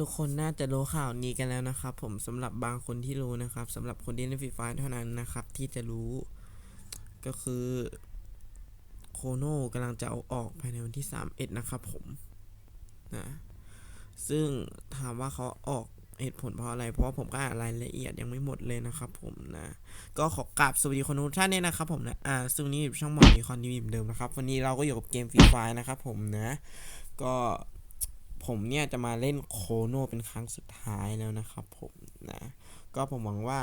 ทุกคนน่าจะรู้ข่าวนี้กันแล้วนะครับ ผมสำหรับบางคนที่รู้นะครับสำหรับคนที่เล่นฟรีไฟเท่านั้นนะครับ ที่จะรู้ ก็คือโคโน่กำลังจะเอาออกภายในวันที่ 31 นะครับผมนะซึ่งถามว่าเขาออกเหตุผลเพราะอะไร เพราะผมก็อ่านรายละเอียดยังไม่หมดเลยนะครับผมนะ ก็ขอกราบสวัสดีคนทุกท่านเนี่ยนะครับผมนะ อ่าซึ่งนี่ช่องหมอนีคอนทีวีเหมือนเดิมนะครับ วันนี้เราก็อยู่กับเกมฟรีไฟนะครับผมนะ ก็ ผมเนี่ยจะมาเล่นโคโนเป็นครั้งสุดท้ายแล้วนะครับผมนะ ก็ผมหวังว่า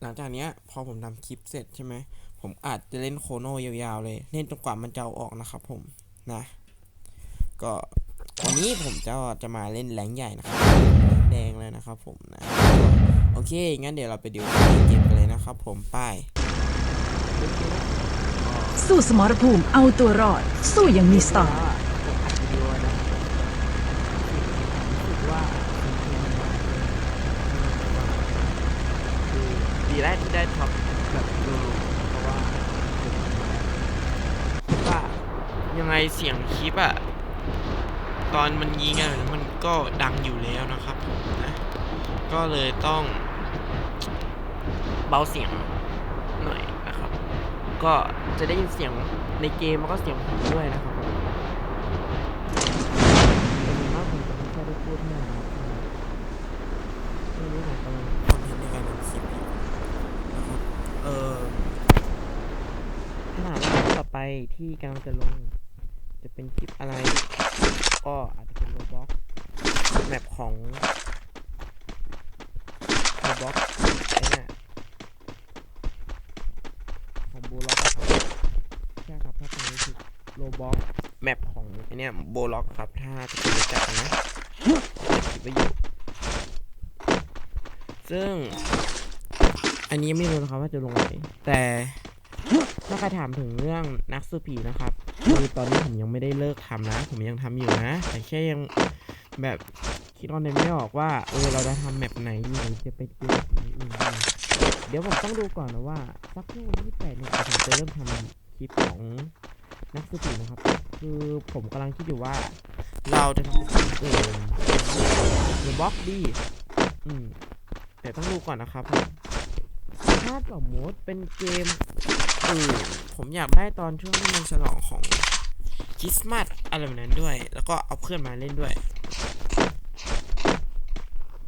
หลังจากเนี้ยพอผมทำคลิปเสร็จใช่ไหมผมอาจจะเล่นโคโนยาวๆเลย เล่นจนกว่ามันจะอออกนะครับผมนะ ก็วันนี้ผมจะจะมาเล่นแรงใหญ่นะครับแดงเลยนะครับผมนะโอเค งั้นเดี๋ยวเราไปดูเกมกันเลยนะครับผมไป้ายสู้สมรภูมิเอาตัวรอด สู้อย่างมีสไตล์ ผมอัดวิดีโอนะรู้สึกว่าดีแรกที่ได้ท็อปแบบดูเพราะว่าว่ายังไง เสียงคลิปอะตอนมันยิงอะมันก็ดังอยู่แล้วนะครับผมนะก็เลยต้อง เบาเสียงหน่อยนะครับ ก็จะได้ยินเสียงในเกมแล้วก็เสียงผมด้วยนะครับผมแต่ส่วนมาผมจะไม่ค่อยได้พูดเท่าไหร่นะครับไม่รู้ผมกำลังคอนเทนต์ในการทำคลิปอยู่นะครับเออขนาดต่อไปที่กำลังจะลง จะเป็นคลิปอะไร ก็อาจจะเป็นโรบ็อกแมปของโรบ็อกไอ้เนี่ยของบูล็อกใช่ครับถ้าฟังไม่ผิดโรบ็อกแมปของไอ้เนี่ยโบล็อกครับถ้าทุกคนจักนะคลิปไว้อยู่ซึ่ง อันนี้ไม่รู้นะครับว่าจะลงไหนแต่ถ้าใครถามถึงเรื่องนักสู้ผีนะครับ คือตอนนี้ผมยังไม่ได้เลิกทำนะ ผมยังทำอยู่นะ แต่แค่ยังแบบคิดออนไม่ออกว่า เออเราจะทำแมปไหนดีหรือจะไปเจอผีอื่นเดี๋ยวผมต้องดูก่อนนะว่าสักช่วันที่แปดเนี่ยผมจะเริ่มทำคลิปของนักสู้ผีนะครับ คือผมกำลังคิดอยู่ว่า เราจะทำเองหรือบล็อกดีอืมแต่ต้องดูก่อนนะครับถ้าสมมติเป็นเกม ผมอยากได้ตอนช่วงที่มันฉลองของคริสต์มาสอะไรแบบนั้นด้วย แล้วก็เอาเพื่อนมาเล่นด้วย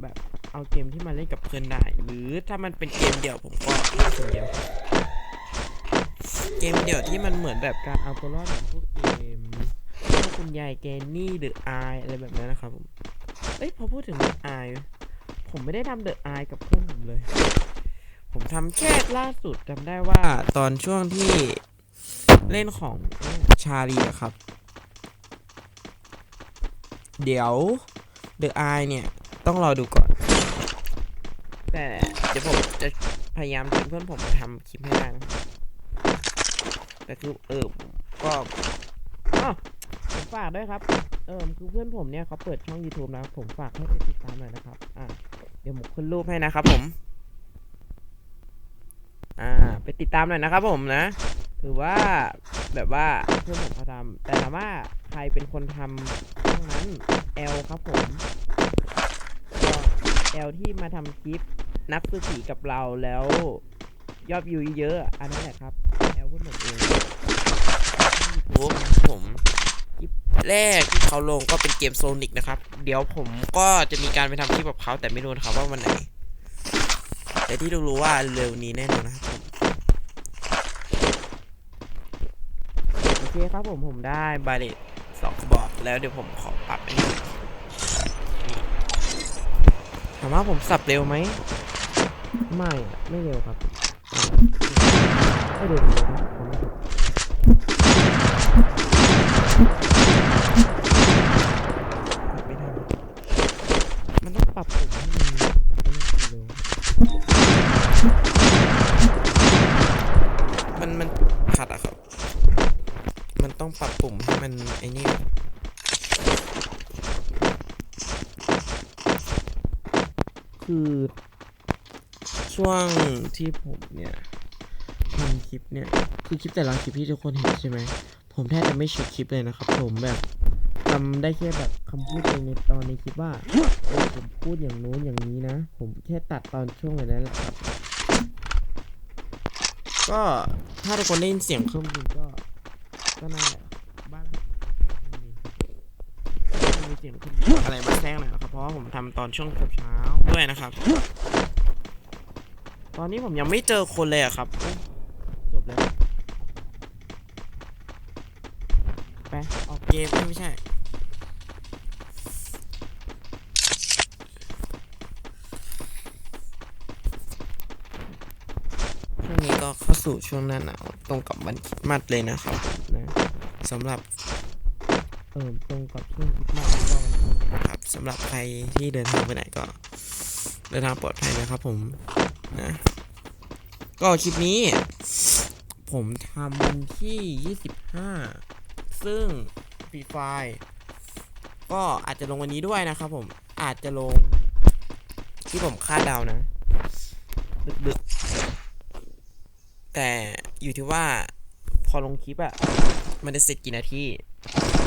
แบบเอาเกมที่มาเล่นกับเพื่อนได้ หรือถ้ามันเป็นเกมเดี่ยวผมก็เล่นคนเดียวเกมเดี่ยวที่มันเหมือนแบบการเอาตัวรอดของพวกเกมพวกคุณยายแกนนี่หรือไออะไรแบบนั้นนะครับผมเอ้ยพอพูดถึงเดอะไอผมไม่ได้ทำเดอะไอกับเพื่อนผมเลย ผมทำแค่ล่าสุดจำได้ว่าตอนช่วงที่เล่นของชาลีอะครับ เดี๋ยวเดอะไอเนี่ย ต้องรอดูก่อน แต่เดี๋ยวผมจะพยายามชวนเพื่อนผมมาทำคลิปให้ได้นะครับแต่คือเออก็อ้าวผมฝากด้วยครับ เออคือเพื่อนผมเนี่ยเขาเปิดช่อง YouTube นะผมฝากให้ไปติดตามหน่อยนะครับ อ่าเดี๋ยวผมขึ้นรูปให้นะครับผม อ่า ไปติดตามหน่อยนะครับผมนะ ถือว่าแบบว่าเพื่อนผมเขาทำแต่ถามว่าใครเป็นคนทำช่องนั้น L ครับผมก็ L ที่มาทำคลิปนักสืบผีกับเราแล้วยอดวิวเยอะอันนั้นแหละครับ L เพื่อนผมเองยูทูบผมคลิปแรกที่เขาลงก็เป็นเกมโซนิกนะครับ เดี๋ยวผมก็จะมีการไปทำคลิปกับเขาแต่ไม่รู้นะครับว่าวันไหน แต่ที่รู้ๆว่าเร็วนี้แน่นอนนะครับผมโอเคครับผมผมได้บาเลตสองกระบอกแล้วเดี๋ยวผมขอปรับอันนี้นี่ถามว่าผมสับเร็วไหมไม่อะไม่เร็วครับอ่าไม่เร็วเลยครับผมไม่ปรับไม่ทันมันต้องปรับปุ่มให้มันเร็ว มันมันขัดอะครับ มันต้องปรับปุ่มให้มันไอ้นี่ คือช่วงที่ผมเนี่ยทำคลิปเนี่ย คือคลิปแต่ละคลิปที่ทุกคนเห็นใช่ไหม ผมแทบจะไม่เช็คคลิปเลยนะครับ ผมแบบทำได้แค่แบบคำพูดเองในตอนในคลิปว่าเออผมพูดอย่างโน้นอย่างนี้นะ ผมแค่ตัดตอนช่วงแบบนั้นแหละครับก็ถ้าทุกคนได้ยินเสียงเครื่องบินก็ก็นั่นแหละบ้านผมมีเสียงเครื่องบินอะไรมาแทรกหน่อยนะครับเพราะว่าผมทำตอนช่วงเช้า ด้วยนะครับ ตอนนี้ผมยังไม่เจอคนเลยอะครับโอ้จบแล้วไปออกเกมเอ้ยไม่ใช่ช่วงนี้ก็เข้าสู่ช่วงหน้าหนาวตรงกับวันคริสต์มาสเลยนะครับนะสำหรับเออตรงกับช่วงคริสต์มาสแล้วก็วันคริสต์มาสครับสำหรับใครที่เดินทางไปไหนก็ เดินทางปลอดภัยนะครับผมนะก็คลิปนี้ ผมทำวันที่ 25 ซึ่งฟรีไฟก็อาจจะลงวันนี้ด้วยนะครับผมอาจจะลงที่ผมคาดเดานะดึกๆแต่อยู่ที่ว่าพอลงคลิปอะมันจะเสร็จกี่นาที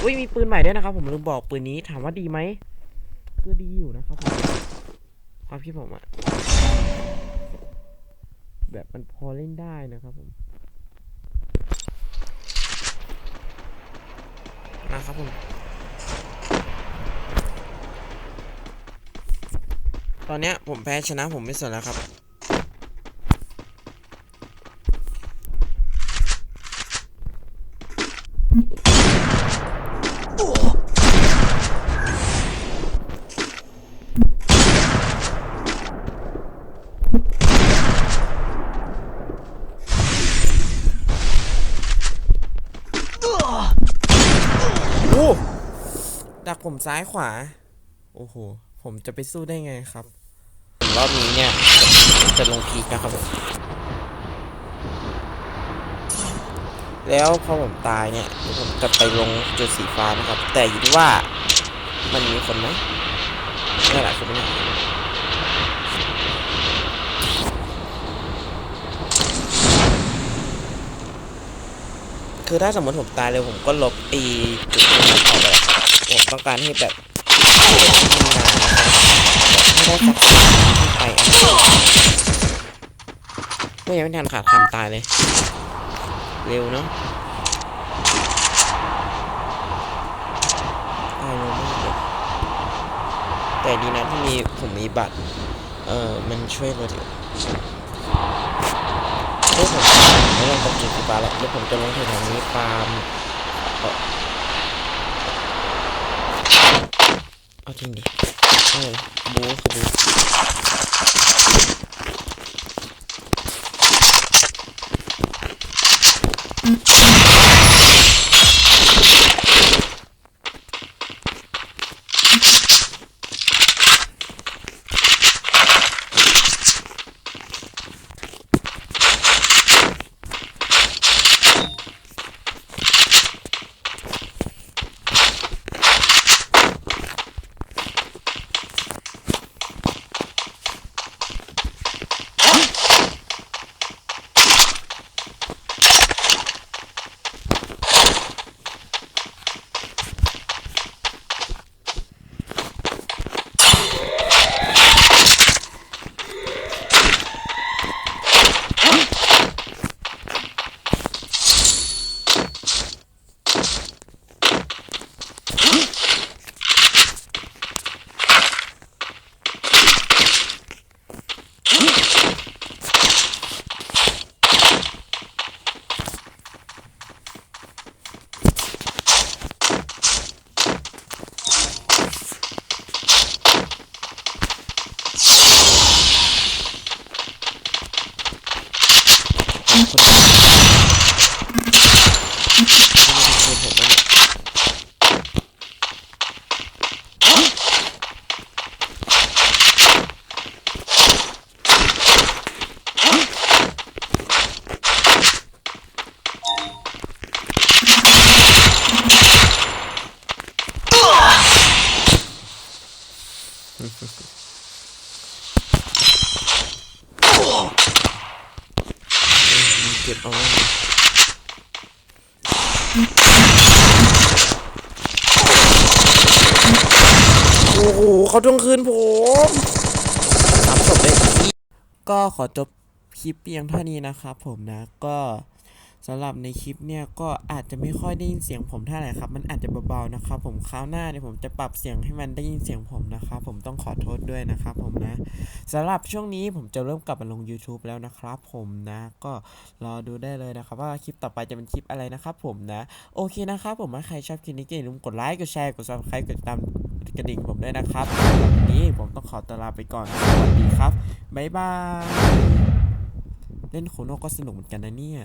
อุ้ยมีปืนใหม่ด้วยนะครับผมลืมบอกปืนนี้ถามว่าดีไหมคือดีอยู่นะครับผม ความคิดผมอะแบบมันพอเล่นได้นะครับผมนะครับผมตอนเนี้ยผมแพ้ชนะผมไม่สนแล้วครับ โอ้ดัก ผมซ้ายขวา โอ้โห ผมจะไปสู้ได้ไงครับ รอบนี้เนี่ยจะลงพีกนะครับผมแล้วพอผมตายเนี่ยเดี๋ยวผมจะไปลงจุดสีฟ้านะครับ แต่อยู่ที่ว่ามันมีคนไหมไม่หลายคนไม่หลาย คือถ้าสมมติผมตายเลยผมก็ลบไอีจุดนี้ออกไปเลยผมต้องการให้แบบไม่ได้สักสิ่ไปไม่ยังไม่ทันขาดคำตายเลย เร็วเนาะตายเร็วมากเลยแต่ดีนะที่มีผมมีบัตร เออมันช่วยเราถึ งเฮ้ยผมไม่ลงกับจุดสีฟ้าแล้วแล้วผมจะลงถึงทางนี้ฟาร์มเอาจริงดิเออบูคือบูค ก็บเอาไว้โอ้โหเขาทวงคืนผมสามศพเลยก็ขอจบคลิปเพียงเท่านี้นะครับผมนะก็ สำหรับในคลิปเนี่ยก็อาจจะไม่ค่อยได้ยินเสียงผมเท่าไหร่ครับ มันอาจจะเบาๆนะครับ ผมคราวหน้าเนี่ยผมจะปรับเสียงให้มันได้ยินเสียงผมนะครับ ผมต้องขอโทษด้วยนะครับผมนะสำหรับช่วงนี้ผมจะเริ่มกลับมาลง YouTube แล้วนะครับผมนะ ก็รอดูได้เลยนะครับว่าคลิปต่อไปจะเป็นคลิปอะไรนะครับผมนะ โอเคนะครับผมถ้าใครชอบคลิปนี้ก็อย่าลืมกดไลค์กดแชร์กด subscribe กดติดตามกระดิ่งผมด้วยนะครับสำหรับวันนี้ผมต้องขอตลาไปก่อนสวัสดีครับบ๊ายบายเล่นโคโนก็สนุกเหมือนกันนะเนี่ย